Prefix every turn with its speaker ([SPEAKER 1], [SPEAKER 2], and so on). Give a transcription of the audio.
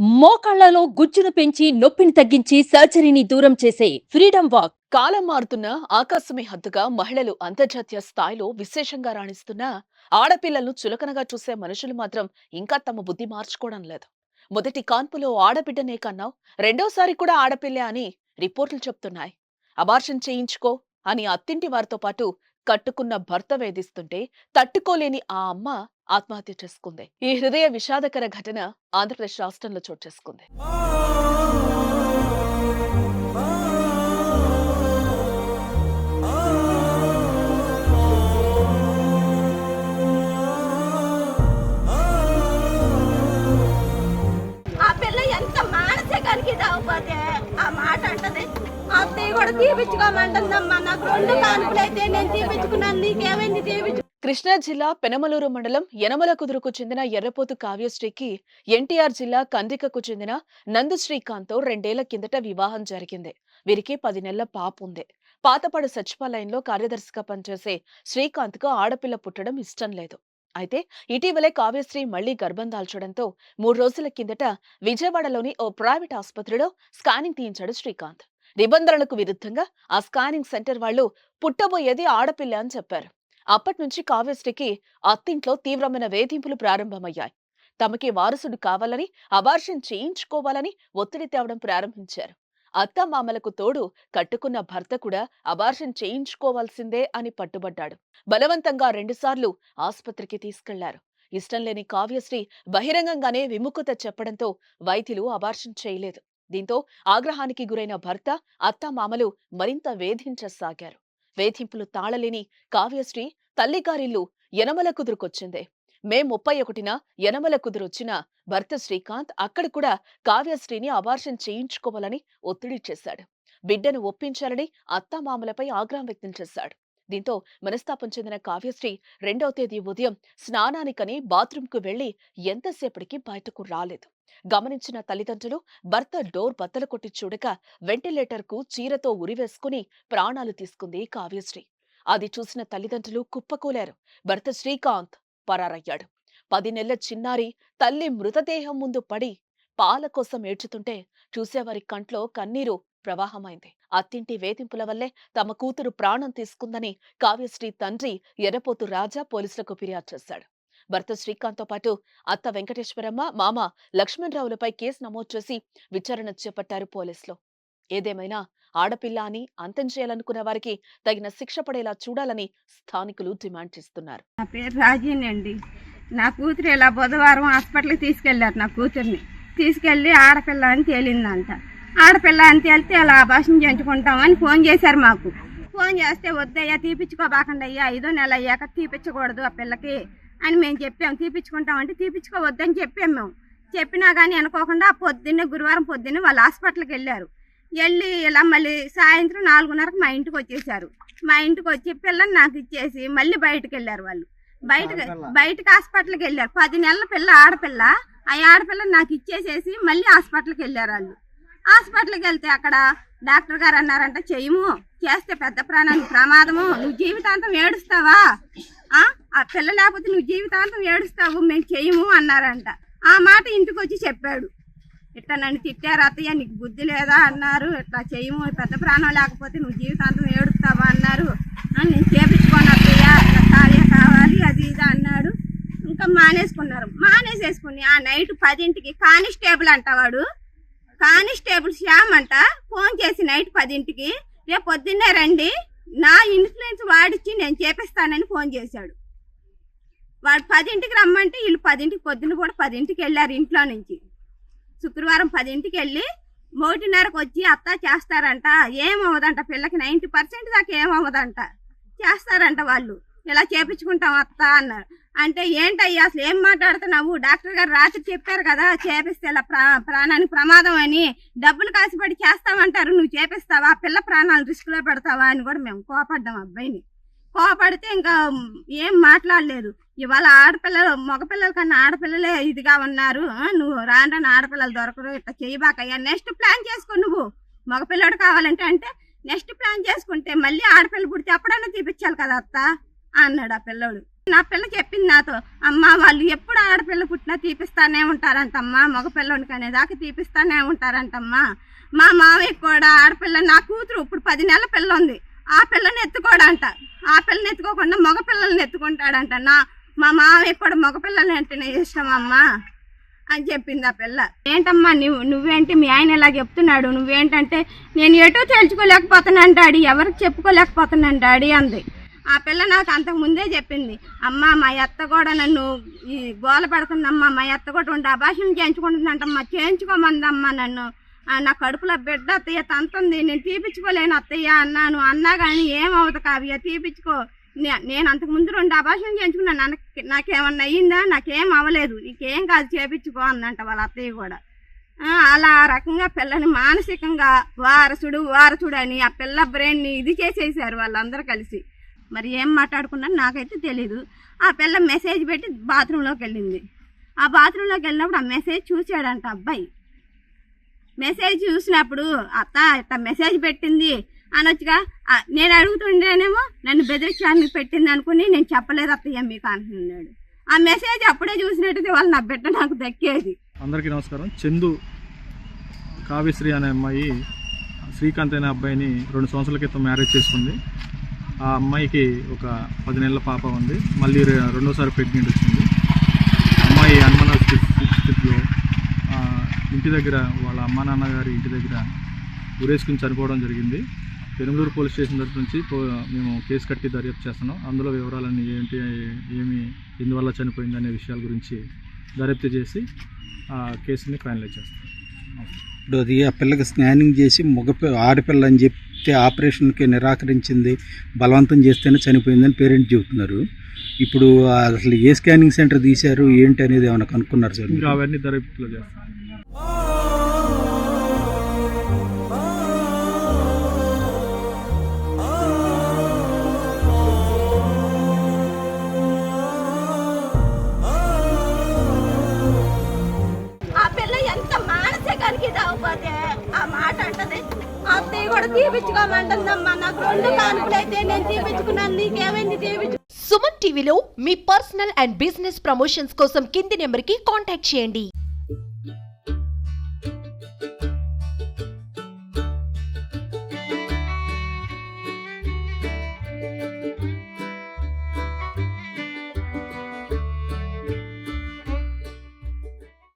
[SPEAKER 1] మోకాళ్ళలో గుజ్జును పెంచి నొప్పిని తగ్గించి సర్జరీని దూరం చేసే ఫ్రీడమ్ వాక్.
[SPEAKER 2] కాలం మారుతున్న ఆకాశమే హద్దుగా మహిళలు అంతర్జాతీయ స్థాయిలో విశేషంగా రాణిస్తున్న ఆడపిల్లలను చులకనగా చూసే మనుషులు మాత్రం ఇంకా తమ బుద్ధి మార్చుకోవడం లేదు. మొదటి కాన్పులో ఆడబిడ్డనే కన్నావు రెండోసారి కూడా ఆడపిల్లే అని రిపోర్టులు చెప్తున్నాయి. అబార్షన్ చేయించుకో అని అత్తింటి వారితో పాటు కట్టుకున్న భర్త వేధిస్తుంటే తట్టుకోలేని ఆ అమ్మ ఆత్మహత్య చేసుకుంది. ఈ హృదయ విషాదకర ఘటన ఆంధ్రప్రదేశ్ రాష్ట్రంలో చోటు చేసుకుంది.
[SPEAKER 3] కూడా తీపించుకోమంటుందమ్మా నాకు రెండు కానుకలు అయితే నేను తీపించుకున్నాను నీకేమైంది తీపించు
[SPEAKER 2] కృష్ణా జిల్లా పెనమలూరు మండలం యనమల కుదురుకు చెందిన ఎర్రపోతు కావ్యశ్రీకి ఎన్టీఆర్ జిల్లా కందికకు చెందిన నందు శ్రీకాంత్తో రెండేళ్ళ కిందట వివాహం జరిగింది. వీరికి పది నెలల పాప ఉంది పాతపాడు సచివాలయంలో కార్యదర్శిగా పనిచేసే శ్రీకాంత్కు ఆడపిల్ల పుట్టడం ఇష్టం లేదు. అయితే ఇటీవలే కావ్యశ్రీ మళ్ళీ గర్భం దాల్చడంతో మూడు రోజుల కిందట విజయవాడలోని ఓ ప్రైవేట్ ఆసుపత్రిలో స్కానింగ్ తీయించాడు శ్రీకాంత్. నిబంధనలకు విరుద్ధంగా ఆ స్కానింగ్ సెంటర్ వాళ్ళు పుట్టబోయేది ఆడపిల్ల అని చెప్పారు. అప్పట్నుంచి కావ్యశ్రీకి అత్తింట్లో తీవ్రమైన వేధింపులు ప్రారంభమయ్యాయి. తమకి వారసుడు కావాలని అబార్షన్ చేయించుకోవాలని ఒత్తిడి తేవడం ప్రారంభించారు. అత్త మామలకు తోడు కట్టుకున్న భర్త కూడా అబార్షన్ చేయించుకోవాల్సిందే అని పట్టుబడ్డాడు. బలవంతంగా రెండుసార్లు ఆసుపత్రికి తీసుకెళ్ళారు. ఇష్టం లేని కావ్యశ్రీ బహిరంగంగానే విముఖత చెప్పడంతో వైద్యులు అబార్షన్ చేయలేదు. దీంతో ఆగ్రహానికి గురైన భర్త అత్తమామలు మరింత వేధించసాగారు. వేధింపులు తాళలేని కావ్యశ్రీ తల్లిగారిల్లు యనమల కుదురుకొచ్చింది. మే ముప్పై ఒకటిన యనమల కుదురొచ్చిన భర్త శ్రీకాంత్ అక్కడ కూడా కావ్యశ్రీని అబార్షన్ చేయించుకోవాలని ఒత్తిడి చేశాడు. బిడ్డను ఒప్పించాలని అత్తామామలపై ఆగ్రహం వ్యక్తం చేశాడు. దీంతో మనస్తాపం చెందిన కావ్యశ్రీ రెండవ తేదీ ఉదయం స్నానానికని బాత్రూంకు వెళ్ళి ఎంతసేపటికి బయటకు రాలేదు. గమనించిన తల్లిదండ్రులు భర్త డోర్ బద్దలు కొట్టి చూడక వెంటిలేటర్కు చీరతో ఉరివేసుకుని ప్రాణాలు తీసుకుంది కావ్యశ్రీ. అది చూసిన తల్లిదండ్రులు కుప్పకూలారు. భర్త శ్రీకాంత్ పరారయ్యాడు. పది నెలల చిన్నారి తల్లి మృతదేహం ముందు పడి పాల కోసం ఏడ్చుతుంటే చూసేవారి కంట్లో కన్నీరు ప్రవాహమైంది. అత్తింటి వేధింపుల వల్లే తమ కూతురు ప్రాణం తీసుకుందని కావ్యశ్రీ తండ్రి ఎర్రపోతు రాజా పోలీసులకు ఫిర్యాదు చేశాడు. భర్త శ్రీకాంత్తో పాటు అత్త వెంకటేశ్వరమ్మ మామ లక్ష్మణరావులపై కేసు నమోదు చేసి విచారణ చేపట్టారు పోలీసులు. ఏదేమైనా ఆడపిల్ల అని అంతం చేయాలనుకున్న వారికి తగిన శిక్ష పడేలా చూడాలని స్థానికులు డిమాండ్ చేస్తున్నారు.
[SPEAKER 3] నా పేరు రాజీని అండి. నా కూతురు ఇలా బుధవారం హాస్పిటల్కి తీసుకెళ్ళారు నా కూతుర్ని. తీసుకెళ్ళి ఆడపిల్ల అని తేలిందంట. ఆడపిల్ల అని తేలితే అలా అభాషణ చేయించుకుంటామని ఫోన్ చేశారు మాకు. ఫోన్ చేస్తే వద్దయ్యా తీపించుకోబాకండి అయ్యా ఐదో నెల అయ్యాక తీపించకూడదు ఆ పిల్లకి. అని మేము చెప్పాం. తీపించుకుంటామంటే తీపించుకోవద్దని చెప్పాం మేము. చెప్పినా కానీ అనుకోకుండా పొద్దున్నే గురువారం పొద్దున్నే వాళ్ళు హాస్పిటల్కి వెళ్ళారు. వెళ్ళి ఇలా మళ్ళీ సాయంత్రం నాలుగున్నరకు మా ఇంటికి వచ్చేసారు. మా ఇంటికి వచ్చి పిల్లని నాకు ఇచ్చేసి మళ్ళీ బయటకు వెళ్ళారు వాళ్ళు. బయటకు బయటకు హాస్పిటల్కి వెళ్ళారు. పది నెలల పిల్ల ఆడపిల్ల ఆ ఆడపిల్లని నాకు ఇచ్చేసేసి మళ్ళీ హాస్పిటల్కి వెళ్ళారు వాళ్ళు. హాస్పిటల్కి వెళ్తే అక్కడ డాక్టర్ గారు అన్నారంట చెయ్యము. చేస్తే పెద్ద ప్రాణానికి ప్రమాదము. నువ్వు జీవితాంతం ఏడుస్తావా? ఆ పిల్ల లేకపోతే నువ్వు జీవితాంతం ఏడుస్తావు మేము చేయము అన్నారంట. ఆ మాట ఇంటికి వచ్చి చెప్పాడు. ఇట్లా నన్ను తిట్టారు అత్తయ్య నీకు బుద్ధి లేదా అన్నారు. ఇట్లా చేయము పెద్ద ప్రాణం లేకపోతే నువ్వు జీవితాంతం ఏడుస్తావా అన్నారు. నేను చేపించుకోను అత్తయ్య ఇట్లా ఖాళీ కావాలి అది ఇది అన్నాడు. ఇంకా మానేసుకున్నారు. మానేసేసుకుని ఆ నైట్ పదింటికి కానిస్టేబుల్ అంట వాడు. కానిస్టేబుల్ శ్యామ్ అంట ఫోన్ చేసి నైట్ పదింటికి రేపు పొద్దున్నే రండి నా ఇన్ఫ్లుయెన్స్ వాడిచ్చి నేను చేపిస్తానని ఫోన్ చేశాడు. వాడు పదింటికి రమ్మంటే వీళ్ళు పదింటికి పొద్దున్న కూడా పదింటికి వెళ్ళారు ఇంట్లో నుంచి. శుక్రవారం పదింటికి వెళ్ళి ఒకటిన్నరకు వచ్చి అత్త చేస్తారంట ఏమవ్వదంట పిల్లకి నైంటీ పర్సెంట్ దాకా ఏమవ్వదంట. చేస్తారంట వాళ్ళు. ఇలా చేపించుకుంటాం అత్త అన్నారు. అంటే ఏంటయ్యా అసలు ఏం మాట్లాడుతున్నావు? డాక్టర్ గారు రాత్రి చెప్పారు కదా చేపిస్తే ఇలా ప్రా ప్రాణానికి ప్రమాదం అని. డబ్బులు కాసిపడి చేస్తామంటారు నువ్వు చేపిస్తావా? పిల్ల ప్రాణాలు రిస్క్లో పెడతావా? అని కూడా మేము కోపడ్డాం అబ్బాయిని. కోపడితే ఇంకా ఏం మాట్లాడలేదు. ఇవాళ ఆడపిల్లలు మగపిల్లల కన్నా ఆడపిల్లలే ఇదిగా ఉన్నారు. నువ్వు రాను రాను ఆడపిల్లలు దొరకరు ఇట్లా చేయబాకయ్యా. నెక్స్ట్ ప్లాన్ చేసుకో నువ్వు. మగపిల్లడు కావాలంటే అంటే నెక్స్ట్ ప్లాన్ చేసుకుంటే మళ్ళీ ఆడపిల్ల పుడితే అప్పుడన్నా తీపిచ్చాలి కదా అత్త అన్నాడు ఆ పిల్లోడు. నా పిల్ల చెప్పింది నాతో అమ్మ వాళ్ళు ఎప్పుడు ఆడపిల్ల పుట్టినా తీపిస్తానే ఉంటారంటమ్మా మగపిల్లడికి అనేదాకా తీపిస్తానే ఉంటారంటమ్మా. మా మామయ్య కూడా ఆడపిల్ల నా కూతురు ఇప్పుడు పది నెలల పిల్ల ఉంది. ఆ పిల్లని ఎత్తుకోడంట. ఆ పిల్లని ఎత్తుకోకుండా మగ పిల్లల్ని ఎత్తుకుంటాడంట. నా మా మామయ్య కూడా మగపిల్లలు పిల్లల్ని అంటేనే అని చెప్పింది ఆ పిల్ల. ఏంటమ్మా నువ్వు నువ్వేంటి మీ ఆయన ఇలా చెప్తున్నాడు? నువ్వేంటంటే నేను ఎటూ తెలుసుకోలేకపోతున్నాను డాడీ ఎవరికి చెప్పుకోలేకపోతున్నాను డాడీ అంది. ఆ పిల్ల నాకు అంతకు ముందే చెప్పింది అమ్మ మా అత్త కూడా నన్ను ఈ గోల పెడుతుందమ్మా మా అత్త కూడా ఉండి అభాషణ చేయించుకుంటుందంటమ్మా చేయించుకోమందమ్మా నన్ను. నా కడుపులో బిడ్డ అత్తయ్య తంతుంది నేను తీపించుకోలేను అత్తయ్య అన్నాను. అన్నా కానీ ఏమవుతుంది కావ్య? తీపించుకో నేను అంతకు ముందు రెండు అభాషణ చేయించుకున్నాను. నాకు నాకేమన్నా అయ్యిందా? నాకేం అవ్వలేదు. నీకేం కాదు చేపించుకో అందంట వాళ్ళ అత్తయ్య కూడా. అలా రకంగా పిల్లని మానసికంగా వారసుడు వారసుడు అని ఆ పిల్ల బ్రెయిన్ని ఇది చేసేసారు వాళ్ళందరూ కలిసి. మరి ఏం మాట్లాడుకున్నాను నాకైతే తెలీదు. ఆ పిల్ల మెసేజ్ పెట్టి బాత్రూంలోకి వెళ్ళింది. ఆ బాత్రూంలోకి వెళ్ళినప్పుడు ఆ మెసేజ్ చూశాడంట అబ్బాయి. మెసేజ్ చూసినప్పుడు అత్త ఇట్లా మెసేజ్ పెట్టింది. అనొచ్చుగా? నేను అడుగుతుండేనేమో నన్ను బెదిరించడానికి పెట్టింది అనుకుని నేను చెప్పలేదు అత్తయ్య మీకు అంటున్నాడు. ఆ మెసేజ్ అప్పుడే చూసినట్టు వాళ్ళు నా బిడ్డ నాకు దక్కేది.
[SPEAKER 4] అందరికీ నమస్కారం. చందు కావ్యశ్రీ అనే అమ్మాయి శ్రీకాంత్ అనే అబ్బాయిని రెండు సంవత్సరాల క్రితం మ్యారేజ్ చేసుకుంది. ఆ అమ్మాయికి ఒక పది నెలల పాప ఉంది. మళ్ళీ రెండోసారి ప్రెగ్నెంట్ వచ్చింది. అమ్మాయి అనుమాన స్థితిలో ఇంటి దగ్గర వాళ్ళ అమ్మా నాన్నగారి ఇంటి దగ్గర ఉరేసుకుని చనిపోవడం జరిగింది. పెనుమలూరు పోలీస్ స్టేషన్ దగ్గర నుంచి పో- మేము కేసు కట్టి దర్యాప్తు చేస్తున్నాం. అందులో వివరాలన్నీ ఏంటి ఏమి ఎందువల్ల చనిపోయింది అనే విషయాల గురించి దర్యాప్తు చేసి ఆ కేసుని ఫైనలైజ్ చేస్తాం.
[SPEAKER 5] ఇప్పుడు అది ఆ పిల్లకి స్కానింగ్ చేసి మగ ఆడపిల్ల అని చెప్తే ఆపరేషన్కి నిరాకరించింది బలవంతం చేస్తేనే చనిపోయిందని పేరెంట్ చెబుతున్నారు. ఇప్పుడు అసలు ఏ స్కానింగ్ సెంటర్ తీశారు ఏంటి అనేది ఏమైనా కనుక్కున్నారు సార్
[SPEAKER 4] అవన్నీ దర్యాప్తులో చేస్తాం.
[SPEAKER 3] ఎవరికి ఇదవపోతే ఆ మాట అంటది. అత్తయ్య కూడా తీపించుకోమంటుందమ్మా నాకు రెండు కానుకలు అయితే నేను తీపించుకున్నాను నీకేమైంది తీపించు
[SPEAKER 6] సుమన్ టీవీలో మీ పర్సనల్ అండ్ బిజినెస్ ప్రమోషన్స్ కోసం కింది నెంబర్కి కాంటాక్ట్ చేయండి.